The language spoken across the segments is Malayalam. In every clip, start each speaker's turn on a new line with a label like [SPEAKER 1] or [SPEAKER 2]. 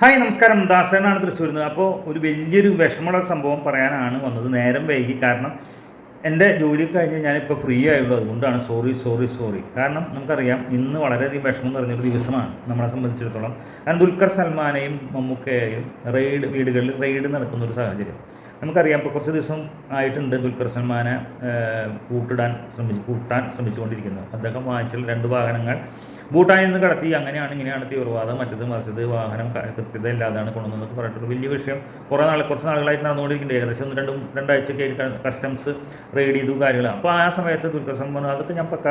[SPEAKER 1] ഹായ് നമസ്കാരം. ദാസനാണ് തൃശ്ശൂരിൽ നിന്ന് അപ്പോൾ ഒരു വലിയൊരു വിഷമമുള്ള സംഭവം പറയാനാണ് വന്നത്. നേരം വൈകി. കാരണം എന്റെ ജോലി കഴിഞ്ഞ് ഞാനിപ്പോൾ ഫ്രീ ആയുള്ളൂ. അതുകൊണ്ടാണ് സോറി സോറി സോറി കാരണം നമുക്കറിയാം ഇന്ന് വളരെയധികം വിഷമം നിറഞ്ഞൊരു ദിവസമാണ് നമ്മളെ സംബന്ധിച്ചിടത്തോളം. കാരണം ദുൽഖർ സൽമാനെയും മമ്മൂക്കയെയും റെയ്ഡ് വീടുകളിൽ റെയ്ഡ് നടക്കുന്ന ഒരു സാഹചര്യം. നമുക്കറിയാം ഇപ്പോൾ കുറച്ച് ദിവസം ആയിട്ടുണ്ട് ദുൽഖർ സൽമാനെ കൂട്ടിടാൻ ശ്രമിച്ചു കൂട്ടാൻ ശ്രമിച്ചുകൊണ്ടിരിക്കുന്നത്. അദ്ദേഹം വാങ്ങിച്ചുള്ള രണ്ട് വാഹനങ്ങൾ ഭൂട്ടാനിൽ നിന്ന് കടത്തി അങ്ങനെയാണ് ഇങ്ങനെയാണ് തീവ്രവാദം മറ്റത് മറിച്ചത് വാഹനം കൃത്യത ഇല്ലാതാണ് കൊണ്ടുവന്നതെന്നൊക്കെ പറഞ്ഞിട്ട് വലിയ വിഷയം. കുറേ നാൾ കുറച്ച് നാളുകളായിട്ട് നടന്നുകൊണ്ടിരിക്കുന്നത് ഏകദേശം ഒന്ന് രണ്ടും രണ്ടാഴ്ചയൊക്കെ കസ്റ്റംസ് റെയ്ഡ് ചെയ്തു കാര്യങ്ങളാണ് അപ്പോൾ ആ സമയത്ത് ദുൽഖർ സൽമാൻ അതൊക്കെ ഞാൻ പക്ക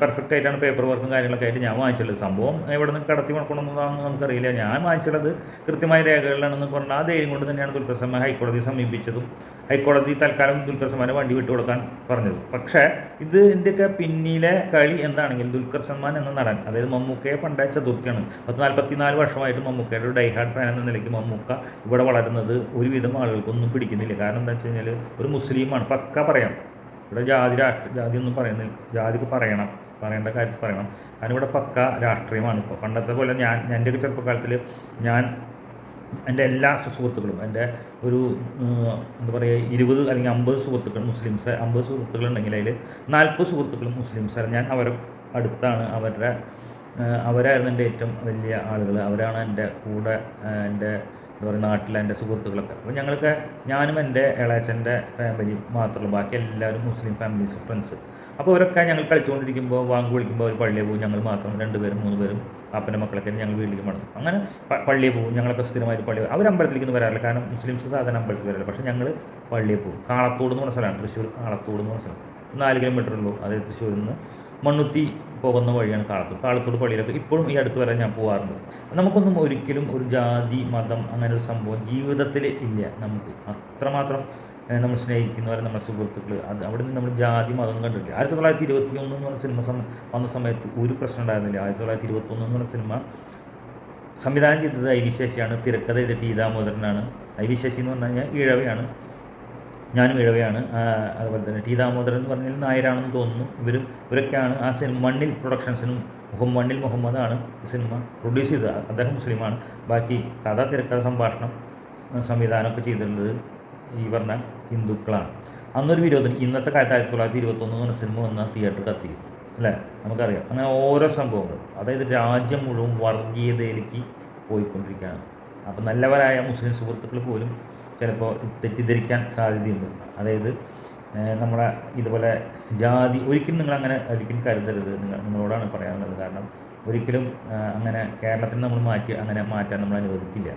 [SPEAKER 1] പെർഫെക്റ്റ് ആയിട്ടാണ് പേപ്പർ വർക്കും കാര്യങ്ങളൊക്കെ ആയിട്ട് ഞാൻ വാങ്ങിച്ചുള്ളത് സംഭവം എവിടെ നിന്ന് കടത്തി കൊണ്ടുവന്നതാണെന്ന് നമുക്കറിയില്ല. ഞാൻ വാങ്ങിച്ചുള്ളത് കൃത്യമായ രേഖകളിലാണെന്ന് പറഞ്ഞാൽ ആ ധൈര്യം കൊണ്ട് തന്നെയാണ് ദുൽഖർ സൽമാൻ ഹൈക്കോടതി സമീപിച്ചതും ഹൈക്കോടതി തൽക്കാലം ദുൽഖർ വണ്ടി വിട്ടുകൊടുക്കാൻ പറഞ്ഞത്. പക്ഷേ ഇതിന്റെയൊക്കെ പിന്നിലെ കളി എന്താണെങ്കിൽ ദുൽഖർ എന്ന നടൻ അതായത് മമ്മൂക്കയെ പണ്ടേ ചതുർത്ഥിയാണ്. പത്ത് നാൽപ്പത്തിനാല് വർഷമായിട്ട് മമ്മൂക്കയുടെ ഒരു ഡൈഹാർഡ് ഫാൻ എന്ന നിലയ്ക്ക് മമ്മൂക്ക ഇവിടെ വളരുന്നത് ഒരുവിധം ആളുകൾക്കൊന്നും പിടിക്കുന്നില്ല. കാരണം എന്താ വെച്ച് കഴിഞ്ഞാൽ ഒരു മുസ്ലിമാണ്. പക്ക പറയാം. ഇവിടെ ജാതി രാഷ്ട്ര ജാതി ഒന്നും പറയുന്നില്ല. ജാതിക്ക് പറയണം പറയേണ്ട കാര്യത്തിൽ പറയണം. ഇവിടെ പക്ക രാഷ്ട്രീയമാണ് ഇപ്പോൾ പണ്ടത്തെ പോലെ ഞാൻ എന്റെയൊക്കെ ചെറുപ്പകാലത്തിൽ ഞാൻ എന്റെ എല്ലാ സുഹൃത്തുക്കളും എന്റെ ഒരു എന്താ പറയുക ഇരുപത് അല്ലെങ്കിൽ അമ്പത് സുഹൃത്തുക്കൾ മുസ്ലിംസ് അമ്പത് സുഹൃത്തുക്കൾ ഉണ്ടെങ്കിൽ അതിൽ നാൽപ്പത് സുഹൃത്തുക്കളും മുസ്ലിംസ് ഞാൻ അവരെ അടുത്താണ്. അവരുടെ അവരായിരുന്നു എന്റെ ഏറ്റവും വലിയ ആളുകൾ. അവരാണ് എന്റെ കൂടെ എന്റെ എന്താ പറയുക നാട്ടിലെ എന്റെ സുഹൃത്തുക്കളൊക്കെ. അപ്പോൾ ഞങ്ങൾക്ക് ഞാനും എന്റെ ഇളയച്ചന്റെ ഫാമിലി മാത്രമല്ല ബാക്കി എല്ലാവരും മുസ്ലിം ഫാമിലീസ് ഫ്രണ്ട്സ് അപ്പോൾ അവരൊക്കെ ഞങ്ങൾ കളിച്ചുകൊണ്ടിരിക്കുമ്പോൾ വാങ്ങി വിളിക്കുമ്പോൾ അവർ പള്ളിയിൽ പോകും ഞങ്ങൾ മാത്രം രണ്ട് പേരും മൂന്ന് പേരും അപ്പന്റെ മക്കളൊക്കെ ഞങ്ങൾ വീട്ടിലേക്ക് മടങ്ങും. അങ്ങനെ പള്ളിയിൽ പോകും ഞങ്ങളൊക്കെ സ്ഥിരമായിട്ട് പള്ളി അവർ അമ്പലത്തിലേക്ക് ഒന്നും വരാറില്ല. കാരണം മുസ്ലിംസ് സാധാരണ അമ്പലത്തിൽ വരാറില്ല. പക്ഷേ ഞങ്ങൾ പള്ളിയിൽ പോകും കാളത്തോട് എന്ന് പറഞ്ഞ സ്ഥലമാണ്. തൃശ്ശൂർ കാളത്തോട് എന്ന് പറഞ്ഞ സ്ഥലം. നാല് കിലോമീറ്റർ ഉള്ളൂ. അതായത് തൃശ്ശൂരിൽ നിന്ന് മണ്ണുത്തി പോകുന്ന വഴിയാണ് താളത്തൂർ. താളത്തൂർ പള്ളിയിലൊക്കെ ഇപ്പോഴും ഈ അടുത്ത് വരെ ഞാൻ പോകാറുണ്ട് നമുക്കൊന്നും ഒരിക്കലും ഒരു ജാതി മതം അങ്ങനെ ഒരു സംഭവം ജീവിതത്തിൽ ഇല്ല നമുക്ക്. അത്രമാത്രം നമ്മൾ സ്നേഹിക്കുന്നവരെ നമ്മുടെ സുഹൃത്തുക്കൾ അത് അവിടെ നിന്ന് നമ്മൾ ജാതി മതം കണ്ടിട്ടില്ല. ആയിരത്തി തൊള്ളായിരത്തി ഇരുപത്തി ഒന്ന് എന്ന് പറഞ്ഞ സിനിമ വന്ന സമയത്ത് ഒരു പ്രശ്നം ഉണ്ടായിരുന്നില്ല. ആയിരത്തി തൊള്ളായിരത്തി ഇരുപത്തി ഒന്ന് എന്ന് പറഞ്ഞ സിനിമ സംവിധാനം ചെയ്തത് ഐ വി ശശിയാണ്. തിരക്കഥ ചെയ്ത ടി ദാമോദരനാണ് ഐ വി ശശി എന്ന് പറഞ്ഞു കഴിഞ്ഞാൽ ഈഴവയാണ് ഞാനും ഇഴവയാണ്. അതുപോലെ തന്നെ ടി ദാമോദരൻ എന്ന് പറഞ്ഞാൽ നായരാണെന്ന് തോന്നുന്നു. ഇവരും ഇവരൊക്കെയാണ് ആ സിനിമ മണ്ണിൽ പ്രൊഡക്ഷൻസിനും മുഹം മണ്ണിൽ മുഹമ്മദാണ് സിനിമ പ്രൊഡ്യൂസ് ചെയ്തത്. അദ്ദേഹം മുസ്ലിമാണ്. ബാക്കി കഥ തിരക്കഥ സംഭാഷണം സംവിധാനമൊക്കെ ചെയ്തിട്ടുള്ളത് ഈ പറഞ്ഞ ഹിന്ദുക്കളാണ്. അന്നൊരു വിരോധം ഇന്നത്തെ കാലത്ത് ആയിരത്തി തൊള്ളായിരത്തി ഇരുപത്തൊന്ന് പറഞ്ഞ സിനിമ വന്ന തിയേറ്റർ കത്തി അല്ലേ? നമുക്കറിയാം. അങ്ങനെ ഓരോ സംഭവങ്ങൾ. അതായത് രാജ്യം മുഴുവൻ വർഗീയതയിലേക്ക് പോയിക്കൊണ്ടിരിക്കുകയാണ്. അപ്പോൾ നല്ലവരായ മുസ്ലിം സുഹൃത്തുക്കൾ പോലും ചിലപ്പോൾ തെറ്റിദ്ധരിക്കാൻ സാധ്യതയുണ്ട്. അതായത് നമ്മുടെ ഇതുപോലെ ജാതി ഒരിക്കലും നിങ്ങൾ അങ്ങനെ ഒരിക്കലും കരുതരുത്. നിങ്ങൾ നിങ്ങളോടാണ് പറയാനുള്ളത്. കാരണം ഒരിക്കലും അങ്ങനെ കേരളത്തിൽ നമ്മൾ മാറ്റി അങ്ങനെ മാറ്റാൻ നമ്മൾ അനുവദിക്കില്ല.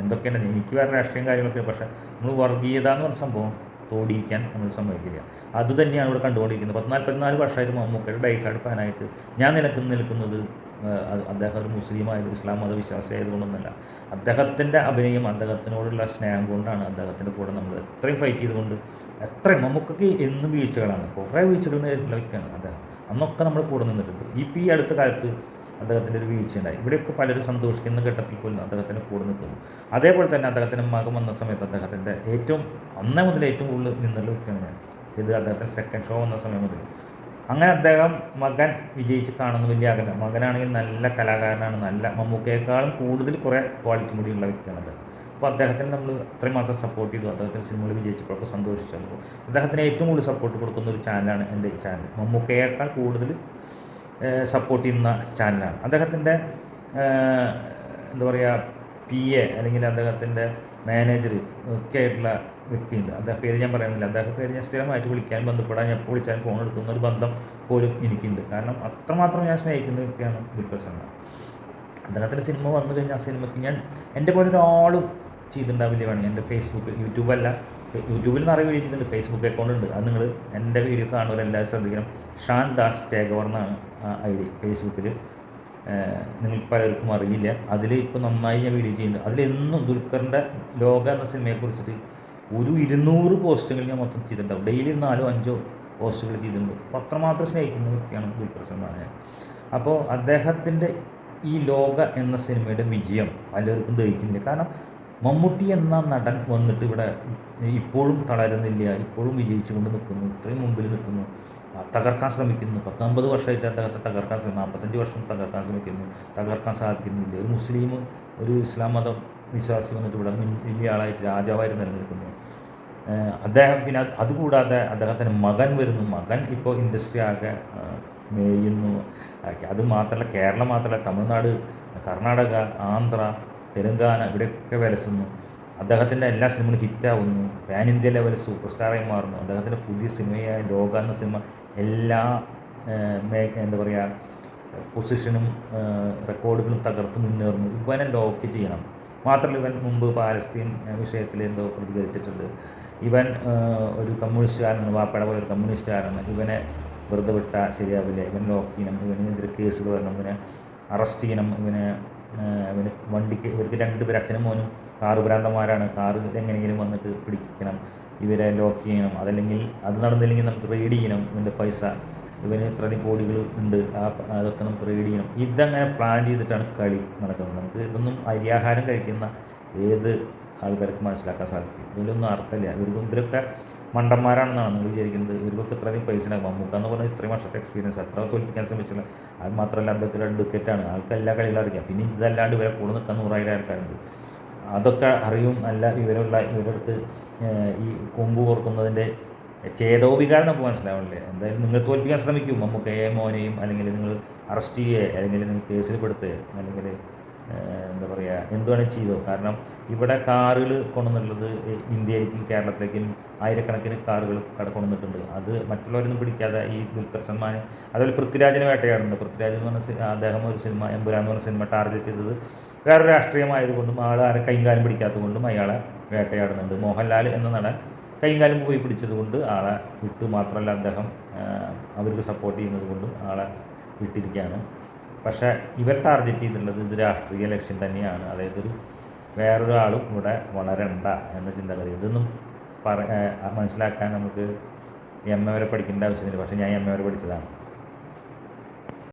[SPEAKER 1] എന്തൊക്കെയാണ് എനിക്ക് വേറെ രാഷ്ട്രീയം കാര്യങ്ങളൊക്കെ പക്ഷേ നമ്മൾ വർഗീയത എന്ന് പറഞ്ഞ സംഭവം തോടിയിരിക്കാൻ നമ്മൾ സമ്മതിക്കില്ല. അതുതന്നെയാണ് ഇവിടെ കണ്ടുകൊണ്ടിരിക്കുന്നത്. പത്ത് നാൽപ്പത്തിനാല് വർഷമായിട്ട് മമ്മൂക്കയുടെ ഡൈക്കാർഡ് ഫാനായിട്ട് ഞാൻ നിലക്കുന്ന നിൽക്കുന്നത് അദ്ദേഹം ഒരു മുസ്ലിമായത് ഇസ്ലാം മത വിശ്വാസിയായതുകൊണ്ടൊന്നല്ല. അദ്ദേഹത്തിന്റെ അഭിനയം അദ്ദേഹത്തിനോടുള്ള സ്നേഹം കൊണ്ടാണ് അദ്ദേഹത്തിന്റെ കൂടെ നമ്മൾ എത്രയും ഫൈറ്റ് ചെയ്തുകൊണ്ട് എത്രയും നമുക്കൊക്കെ എന്ന് വീഴ്ചകളാണ്. കുറേ വീഴ്ചകൾ ലഭിക്കുകയാണ് അദ്ദേഹം. അന്നൊക്കെ നമ്മൾ കൂടെ നിന്നിട്ടുണ്ട്. ഇപ്പം ഈ അടുത്ത കാലത്ത് അദ്ദേഹത്തിന്റെ ഒരു വീഴ്ച ഉണ്ടായി. ഇവിടെയൊക്കെ പലരും സന്തോഷിക്കുന്ന ഘട്ടത്തിൽ പോലും അദ്ദേഹത്തിന്റെ കൂടെ നിൽക്കുന്നു. അതേപോലെ തന്നെ അദ്ദേഹത്തിന്റെ മകം വന്ന സമയത്ത് അദ്ദേഹത്തിന്റെ ഏറ്റവും അന്നേ മുതൽ ഏറ്റവും കൂടുതൽ നിന്നുള്ള വ്യക്തിയാണ് ഞാൻ. ഇത് അദ്ദേഹത്തിന്റെ സെക്കൻഡ് ഷോ വന്ന സമയം മുതൽ. അങ്ങനെ അദ്ദേഹം മകൻ വിജയിച്ച് കാണുന്ന വലിയ ആഗ്രഹം. മകനാണെങ്കിൽ നല്ല കലാകാരനാണ് നല്ല മമ്മൂക്കയെക്കാളും കൂടുതൽ കുറേ ക്വാളിറ്റി മുടിയുള്ള വ്യക്തിയാണ് അദ്ദേഹം. അപ്പോൾ അദ്ദേഹത്തിന് നമ്മൾ അത്രയും മാത്രം സപ്പോർട്ട് ചെയ്തു. അദ്ദേഹത്തിന് സിനിമകൾ വിജയിച്ചപ്പോൾ സന്തോഷിച്ചു അപ്പോൾ അദ്ദേഹത്തിന് ഏറ്റവും കൂടുതൽ സപ്പോർട്ട് കൊടുക്കുന്ന ഒരു ചാനലാണ് എന്റെ ഈ ചാനൽ മമ്മൂക്കയേക്കാൾ കൂടുതൽ സപ്പോർട്ട് ചെയ്യുന്ന ചാനലാണ് അദ്ദേഹത്തിന്റെ എന്താ പറയുക പി എ അല്ലെങ്കിൽ അദ്ദേഹത്തിന്റെ മാനേജർ ഒക്കെ ആയിട്ടുള്ള വ്യക്തിയുണ്ട്. അദ്ദേഹം പേര് ഞാൻ പറയുന്നില്ല അദ്ദേഹം പേര് ഞാൻ സ്ഥിരമായിട്ട് വിളിക്കാൻ ബന്ധപ്പെടാൻ ഞാൻ എപ്പോൾ വിളിച്ചാലും ഫോൺ എടുക്കുന്ന ഒരു ബന്ധം പോലും എനിക്കുണ്ട്. കാരണം അത്രമാത്രം ഞാൻ സ്നേഹിക്കുന്ന വ്യക്തിയാണ് ദുൽഖർ സൽമാൻ അദ്ദേഹത്തിന്റെ സിനിമ വന്നു കഴിഞ്ഞാൽ ആ സിനിമയ്ക്ക് ഞാൻ എന്റെ പോലെ ഒരാളും ചെയ്തിട്ടുണ്ടാവില്ല വേണം എന്റെ ഫേസ്ബുക്ക് യൂട്യൂബല്ല യൂട്യൂബിൽ നിറയെ വീഡിയോ ചെയ്തിട്ടുണ്ട്. ഫേസ്ബുക്ക് അക്കൗണ്ട് ഉണ്ട്. അത് നിങ്ങൾ എന്റെ വീഡിയോ കാണുന്നവരെല്ലാവരും ശ്രദ്ധിക്കണം. ഷാൻ ദാസ് ചേകവർ എന്നാണ് ഐ ഡി. ഫേസ്ബുക്കിൽ നിങ്ങൾക്ക് പലർക്കും അറിയില്ല. അതിൽ ഇപ്പോൾ നന്നായി ഞാൻ വീഡിയോ ചെയ്യുന്നത് അതിലെന്നും ദുൽഖറിന്റെ ലോക എന്ന സിനിമയെക്കുറിച്ചിട്ട് ഒരു ഇരുന്നൂറ് പോസ്റ്റുകൾ ഞാൻ മൊത്തം ചെയ്തിട്ടുണ്ടാവും. ഡെയിലി നാലോ അഞ്ചോ പോസ്റ്റുകൾ ചെയ്തിട്ടുണ്ട്. അത്രമാത്രം സ്നേഹിക്കുന്ന വ്യക്തിയാണ് ദുൽഖർ സൽമാൻ ഞാൻ അപ്പോൾ അദ്ദേഹത്തിന്റെ ഈ ലോക എന്ന സിനിമയുടെ വിജയം പലർക്കും ദഹിക്കുന്നില്ല. കാരണം മമ്മൂട്ടി എന്ന നടൻ വന്നിട്ട് ഇവിടെ ഇപ്പോഴും തളരുന്നില്ല ഇപ്പോഴും വിജയിച്ചുകൊണ്ട് നിൽക്കുന്നു ഇത്രയും മുമ്പിൽ നിൽക്കുന്നു തകർക്കാൻ ശ്രമിക്കുന്നു. പത്തൊമ്പത് വർഷമായിട്ട് അദ്ദേഹത്തെ തകർക്കാൻ ശ്രമിക്കുന്നു. നാൽപ്പത്തഞ്ച് വർഷം തകർക്കാൻ ശ്രമിക്കുന്നു. തകർക്കാൻ സാധിക്കുന്നില്ല. ഒരു മുസ്ലിം ഒരു ഇസ്ലാം മതം വിശ്വാസി വന്നിട്ട് ഇവിടെ വലിയ ആളായിട്ട് രാജാവായിട്ട് നിലനിൽക്കുന്നു. അദ്ദേഹം പിന്നെ അത് അതുകൂടാതെ അദ്ദേഹത്തിന്റെ മകൻ വരുന്നു. മകൻ ഇപ്പോൾ ഇൻഡസ്ട്രി ആകെ മേയുന്നു. അത് മാത്രമല്ല കേരളം മാത്രമല്ല തമിഴ്നാട് കർണാടക ആന്ധ്ര തെലുങ്കാന ഇവിടെയൊക്കെ വിലസുന്നു. അദ്ദേഹത്തിന്റെ എല്ലാ സിനിമകളും ഹിറ്റാവുന്നു. പാൻ ഇന്ത്യ ലെവൽ സൂപ്പർ സ്റ്റാറായി മാറുന്നു. അദ്ദേഹത്തിന്റെ പുതിയ സിനിമയായ ലോക എന്ന സിനിമ എല്ലാ എന്താ പറയുക പൊസിഷനും റെക്കോർഡുകളും തകർത്ത് മുന്നേറുന്നു. ഇവനെ ലോക്ക് ചെയ്യണം. മാത്രമല്ല ഇവൻ മുമ്പ് പാലസ്തീൻ വിഷയത്തിൽ എന്തോ പ്രതികരിച്ചിട്ടുണ്ട്. ഇവൻ ഒരു കമ്മ്യൂണിസ്റ്റുകാരനാണ് വാപ്പയുടെ പോലെ ഒരു കമ്മ്യൂണിസ്റ്റുകാരനാണ്. ഇവനെ വെറുതെ വിട്ടാൽ ശരിയാവില്ല. ഇവൻ ലോക്ക് ചെയ്യണം. ഇവനെതിരെ കേസുകൾ വരണം. ഇവനെ അറസ്റ്റ് ചെയ്യണം. ഇവനെ ഇവന് വണ്ടിക്ക് ഇവർക്ക് രണ്ട് അച്ഛനും മോനും കാറ് ഭ്രാന്തന്മാരാണ്. കാറ് എങ്ങനെയെങ്കിലും വന്നിട്ട് പിടിക്കണം ഇവരെ ലോക്ക് ചെയ്യണം. അതല്ലെങ്കിൽ അത് നടന്നില്ലെങ്കിൽ നമുക്ക് റെയ്ഡ് ചെയ്യണം. ഇവന്റെ പൈസ. ഇവന് ഇത്ര കോടികൾ ഉണ്ട്. ആ അതൊക്കെ നമുക്ക് റെയ്ഡ് ചെയ്യണം. ഇതങ്ങനെ പ്ലാൻ ചെയ്തിട്ടാണ് കളി നടക്കുന്നത്. നമുക്ക് ഇതൊന്നും അരിയാഹാരം കഴിക്കുന്ന ഏത് ആൾക്കാർക്ക് മനസ്സിലാക്കാൻ സാധിക്കും ഇതിലൊന്നും അർത്ഥമില്ല. ഇവർക്കും ഇവരൊക്കെ മണ്ടന്മാരാണെന്നാണ് നമ്മൾ വിചാരിക്കുന്നത്. ഇവർക്കൊക്കെ ഇത്രയും പൈസ ഉണ്ടാകും മമ്മൂക്ക എന്ന് പറഞ്ഞാൽ ഇത്രയും വർഷത്തെ എക്സ്പീരിയൻസ് എത്ര തോൽപ്പിക്കാൻ ശ്രമിച്ചില്ല അത് മാത്രമല്ല അതൊക്കെ ഒരു അഡ്വക്കേറ്റാണ് ആൾക്ക് എല്ലാ കളികളും അറിയാം. പിന്നെ ഇതല്ലാണ്ട് ഇവരെ കൂടെ നിൽക്കാൻ നൂറായിരം ആൾക്കാരുണ്ട്. അതൊക്കെ അറിയും. നല്ല വിവരമുള്ള ഇവരടുത്ത് ഈ കൊമ്പ് കോർക്കുന്നതിന്റെ ചേതോവികാരം നമുക്ക് മനസ്സിലാവണില്ലേ? എന്തായാലും നിങ്ങൾ തോൽപ്പിക്കാൻ ശ്രമിക്കും. മമ്മൂക്കയെ മോനെയും അല്ലെങ്കിൽ നിങ്ങൾ അറസ്റ്റ് ചെയ്യേ അല്ലെങ്കിൽ നിങ്ങൾ കേസിൽ പെടുത്തുക അല്ലെങ്കിൽ എന്താ പറയുക എന്തുവാണ് ചെയ്തോ. കാരണം ഇവിടെ കാറുകൾ കൊണ്ടുവന്നിട്ടുള്ളത് ഇന്ത്യയിലേക്കും കേരളത്തിലേക്കും ആയിരക്കണക്കിന് കാറുകൾ കൊണ്ടുവന്നിട്ടുണ്ട്. അത് മറ്റുള്ളവരൊന്നും പിടിക്കാതെ ഈ ദുൽഖർ സൽമാൻ അതുപോലെ പൃഥ്വിരാജിനെ വേട്ടയാടുന്നുണ്ട്. പൃഥ്വിരാജ് എന്ന് പറഞ്ഞ അദ്ദേഹം ഒരു സിനിമ എമ്പുരാൻ പറഞ്ഞ സിനിമ ടാർഗറ്റ് ചെയ്തത് വേറെ രാഷ്ട്രീയമായതുകൊണ്ടും അയാൾ ആരെ കൈകാലം കാലും പിടിക്കാത്തതുകൊണ്ടും അയാളെ വേട്ടയാടുന്നുണ്ട്. മോഹൻലാൽ എന്ന നടൻ കൈകാലം കാലും പോയി പിടിച്ചതുകൊണ്ട് ആളെ വിട്ടു മാത്രമല്ല അദ്ദേഹം അവർക്ക് സപ്പോർട്ട് ചെയ്യുന്നത് കൊണ്ടും ആളെ വിട്ടിരിക്കുകയാണ്. പക്ഷേ ഇവർ ടാർഗറ്റ് ചെയ്തിട്ടുള്ളത് ഇത് രാഷ്ട്രീയ ലക്ഷ്യം തന്നെയാണ്. അതായത് ഒരു വേറൊരാളും ഇവിടെ വളരണ്ട എന്ന ചിന്തഗതി. ഇതൊന്നും പറ മനസ്സിലാക്കാൻ നമുക്ക് എം എ വരെ പഠിക്കേണ്ട ആവശ്യമില്ല. പക്ഷേ ഞാൻ എം എ വരെ പഠിച്ചതാണ്.